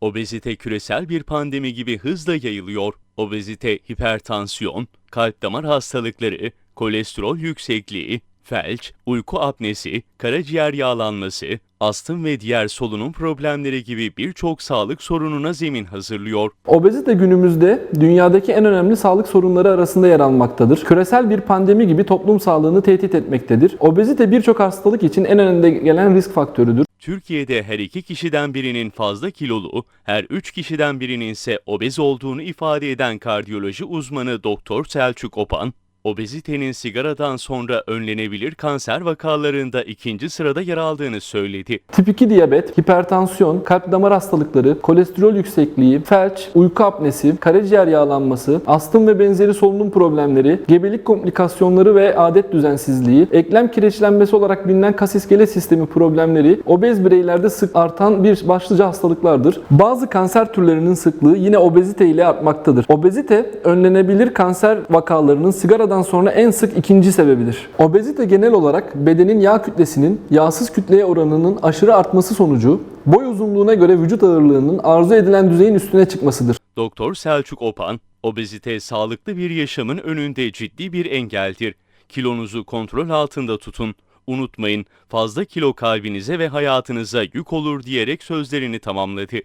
Obezite küresel bir pandemi gibi hızla yayılıyor. Obezite, hipertansiyon, kalp damar hastalıkları, kolesterol yüksekliği, felç, uyku apnesi, karaciğer yağlanması, astım ve diğer solunum problemleri gibi birçok sağlık sorununa zemin hazırlıyor. Obezite günümüzde dünyadaki en önemli sağlık sorunları arasında yer almaktadır. Küresel bir pandemi gibi toplum sağlığını tehdit etmektedir. Obezite birçok hastalık için en önde gelen risk faktörüdür. Türkiye'de her iki kişiden birinin fazla kilolu, her üç kişiden birinin ise obez olduğunu ifade eden kardiyoloji uzmanı Doktor Selçuk Opan, obezitenin sigaradan sonra önlenebilir kanser vakalarında ikinci sırada yer aldığını söyledi. Tip 2 diyabet, hipertansiyon, kalp damar hastalıkları, kolesterol yüksekliği, felç, uyku apnesi, karaciğer yağlanması, astım ve benzeri solunum problemleri, gebelik komplikasyonları ve adet düzensizliği, eklem kireçlenmesi olarak bilinen kas iskelet sistemi problemleri obez bireylerde sık artan bir başlıca hastalıklardır. Bazı kanser türlerinin sıklığı yine obezite ile artmaktadır. Obezite önlenebilir kanser vakalarının sigaradan sonra en sık ikinci sebebidir. Obezite genel olarak bedenin yağ kütlesinin yağsız kütleye oranının aşırı artması sonucu boy uzunluğuna göre vücut ağırlığının arzu edilen düzeyin üstüne çıkmasıdır. Doktor Selçuk Opan, obezite sağlıklı bir yaşamın önünde ciddi bir engeldir. Kilonuzu kontrol altında tutun. Unutmayın, fazla kilo kalbinize ve hayatınıza yük olur diyerek sözlerini tamamladı.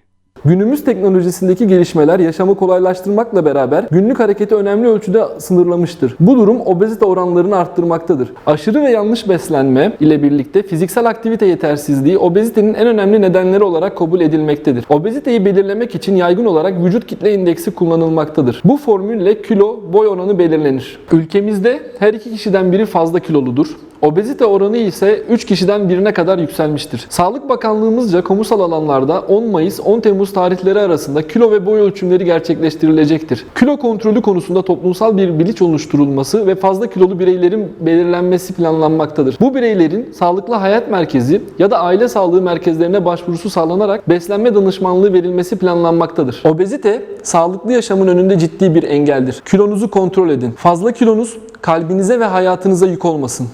Günümüz teknolojisindeki gelişmeler yaşamı kolaylaştırmakla beraber günlük hareketi önemli ölçüde sınırlamıştır. Bu durum obezite oranlarını arttırmaktadır. Aşırı ve yanlış beslenme ile birlikte fiziksel aktivite yetersizliği obezitenin en önemli nedenleri olarak kabul edilmektedir. Obeziteyi belirlemek için yaygın olarak vücut kitle indeksi kullanılmaktadır. Bu formülle kilo boy oranı belirlenir. Ülkemizde her iki kişiden biri fazla kiloludur. Obezite oranı ise 3 kişiden birine kadar yükselmiştir. Sağlık Bakanlığımızca kamusal alanlarda 10 Mayıs 10 Temmuz tarihleri arasında kilo ve boy ölçümleri gerçekleştirilecektir. Kilo kontrolü konusunda toplumsal bir bilinç oluşturulması ve fazla kilolu bireylerin belirlenmesi planlanmaktadır. Bu bireylerin sağlıklı hayat merkezi ya da aile sağlığı merkezlerine başvurusu sağlanarak beslenme danışmanlığı verilmesi planlanmaktadır. Obezite sağlıklı yaşamın önünde ciddi bir engeldir. Kilonuzu kontrol edin. Fazla kilonuz kalbinize ve hayatınıza yük olmasın.